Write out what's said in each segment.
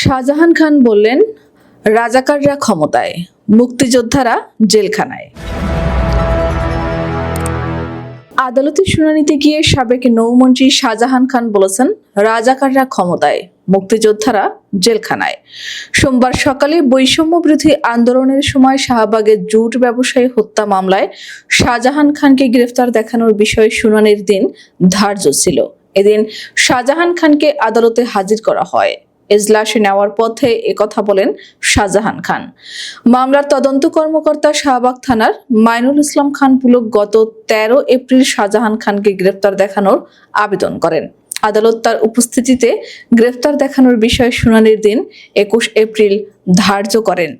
শাহজাহান খান বললেন, রাজাকাররা ক্ষমতায়, মুক্তিযোদ্ধারা জেলখানায়। আদালতের শুনানিতে গিয়ে সাবেক নৌমন্ত্রী শাহজাহান খান বলেছেন, রাজাকাররা ক্ষমতায়, মুক্তিযোদ্ধারা জেলখানায়। সোমবার সকালে বৈষম্য বিরোধী আন্দোলনের সময় শাহবাগের জুট ব্যবসায়ী হত্যা মামলায় শাহজাহান খানকে গ্রেফতার দেখানোর বিষয়ে শুনানির দিন ধার্য ছিল। এদিন শাহজাহান খানকে আদালতে হাজির করা হয়। এজলাসে নেওয়ার পথে একথা বলেন শাহজাহান খান। মামলার তদন্ত কর্মকর্তা শাহবাগ থানার মাইনুল ইসলাম খান পুলক গত তেরো এপ্রিল শাহজাহান খানকে গ্রেফতার দেখানোর আবেদন করেন। আদালত তার উপস্থিতিতে গ্রেফতার দেখানোর বিষয়ে শুনানির দিন একুশ এপ্রিল ধার্য করেন।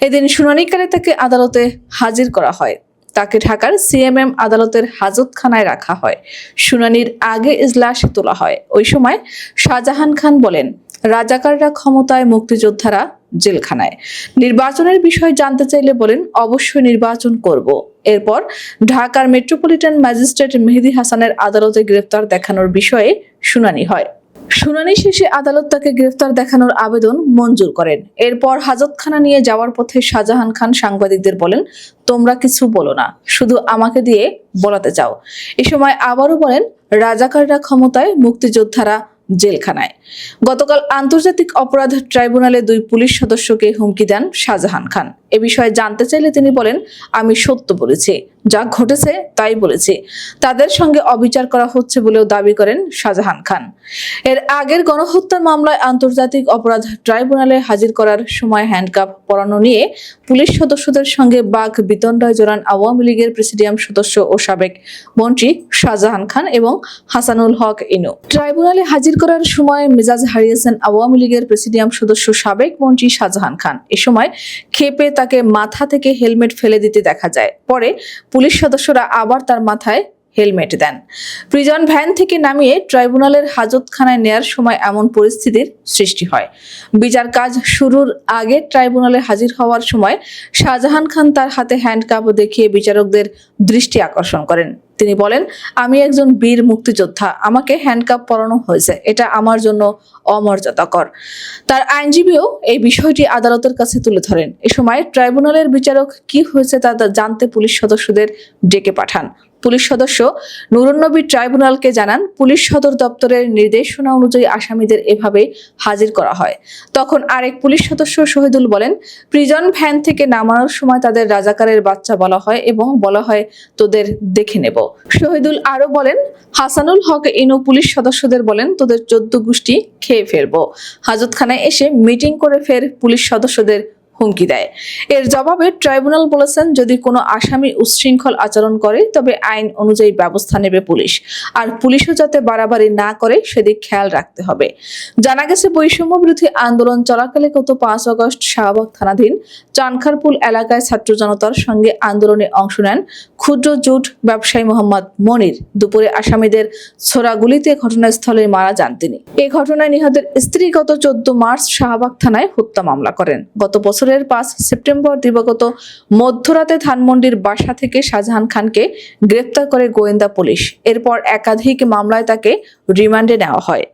এদিন শুনানিকালে তাকে আদালতে হাজির করা হয়। তাকে ঢাকার সিএমএম আদালতের হাজতখানায় রাখা হয়। শুনানির আগে ইজলাস তোলা হয়। ওই সময় শাহজাহান খান বলেন রাজাকাররা ক্ষমতায় মুক্তিযোদ্ধারা জেলখানায়। নির্বাচনের বিষয় জানতে চাইলে বলেন, অবশ্যই নির্বাচন করব। এরপর ঢাকার মেট্রোপলিটন ম্যাজিস্ট্রেট মেহেদি হাসানের আদালতে গ্রেফতার দেখানোর বিষয়ে শুনানি হয়। শুনানি শেষে আদালত তাকে গ্রেফতার দেখানোর আবেদন মঞ্জুর করেন। এরপর হাজতখানা নিয়ে যাওয়ার পথে শাহজাহান খান সাংবাদিকদের বলেন, তোমরা কিছু বলো না, শুধু আমাকে দিয়ে বলাতে চাও। এ সময় আবারও বলেন, রাজাকাররা ক্ষমতায় মুক্তিযোদ্ধারা জেলখানায়। গতকাল আন্তর্জাতিক অপরাধ ট্রাইব্যুনালে দুই পুলিশ সদস্যকে হুমকি দেন শাহজাহান খান। এ বিষয়ে জানতে চাইলে তিনি বলেন, আমি সত্য বলেছি। যা ঘটেছে তাই বলেছি। তাদের সঙ্গে অবিচার করা হচ্ছে বলেও দাবি করেন শাহজাহান খান। এর আগের গণহত্যার মামলায় আন্তর্জাতিক অপরাধ ট্রাইব্যুনালে হাজির করার সময় হ্যান্ডকাপ পরানো নিয়ে পুলিশ সদস্যদের সঙ্গে বাঘ বিতণ্ডায় জড়ান আওয়ামী লীগের প্রেসিডিয়াম সদস্য ও সাবেক মন্ত্রী শাহজাহান খান এবং হাসানুল হক ইনু। ট্রাইব্যুনালে হাজির করার সময় মেজাজ হারিয়েছেন আওয়ামী লীগের প্রেসিডিয়াম সদস্য সাবেক মন্ত্রী শাহজাহান খান। এ সময় ক্ষেপে তাকে মাথা থেকে হেলমেট ফেলে দিতে দেখা যায়। পরে পুলিশ সদস্যরা আবার তার মাথায় হেলমেট দেন। প্রিজন ভ্যান থেকে নামিয়ে ট্রাইব্যুনালের হাজতখানায় নেয়ার সময় এমন পরিস্থিতির সৃষ্টি হয়। বিচার কাজ শুরুর আগে ট্রাইব্যুনালে হাজির হওয়ার সময় শাহজাহান খান তার হাতে হ্যান্ডকাপ দেখিয়ে বিচারকদের দৃষ্টি আকর্ষণ করেন। তিনি বলেন, আমি একজন বীর মুক্তিযোদ্ধা, আমাকে হ্যান্ডকাপ পরানো হয়েছে। এটা আমার জন্য অমর্যাদাকর। তার আইনজীবীও এই বিষয়টি আদালতের কাছে তুলে ধরেন। এ সময় ট্রাইব্যুনালের বিচারক কি হয়েছে তা জানতে পুলিশ সদস্যদের ডেকে পাঠান। পুলিশ সদস্য নুরুন্নবী ট্রাইব্যুনালকে জানান, পুলিশ সদর দপ্তরের নির্দেশনা অনুযায়ী আসামিদের এভাবে হাজির করা হয়। তখন আরেক পুলিশ সদস্য শহীদুল বলেন, প্রিজন ভ্যান থেকে নামানোর সময় তাদের রাজাকারের বাচ্চা বলা হয় এবং বলা হয় তোদের দেখে নেব। শহীদুল আরও বলেন, হাসানুল হক ইনু পুলিশ সদস্যদের বলেন, তোদের চোদ্দ গোষ্ঠী খেয়ে ফেলব। হাজতখানায় এসে মিটিং করে ফের পুলিশ সদস্যদের হুমকি দেয়। এর জবাবে ট্রাইব্যুনাল বলেছেন, যদি কোনো আসামি উচ্ছৃঙ্খল আচরণ করে, তবে আইন অনুযায়ী ব্যবস্থা নেবে পুলিশ। আর পুলিশও যাতে বাড়াবাড়ি না করে, সেদিক খেয়াল রাখতে হবে। জানা গেছে, বৈষম্য বিরোধী আন্দোলন চলাকালে গত পাঁচ আগস্ট শাহবাগ থানাধীন চানখারপুল এলাকায় ছাত্র জনতার সঙ্গে আন্দোলনে অংশ নেন ক্ষুদ্র জুট ব্যবসায়ী মোহাম্মদ মনির। দুপুরে আসামিদের ছোড়া গুলিতে ঘটনাস্থলে মারা যান তিনি। এ ঘটনায় নিহতের স্ত্রী গত চোদ্দ মার্চ শাহবাগ থানায় হত্যা মামলা করেন। গত বছরের পাঁচ সেপ্টেম্বর দিবাগত মধ্যরাতে ধানমন্ডির বাসা থেকে শাহজাহান খানকে গ্রেপ্তার করে গোয়েন্দা পুলিশ। এরপর একাধিক মামলায় তাকে রিমান্ডে নেওয়া হয়।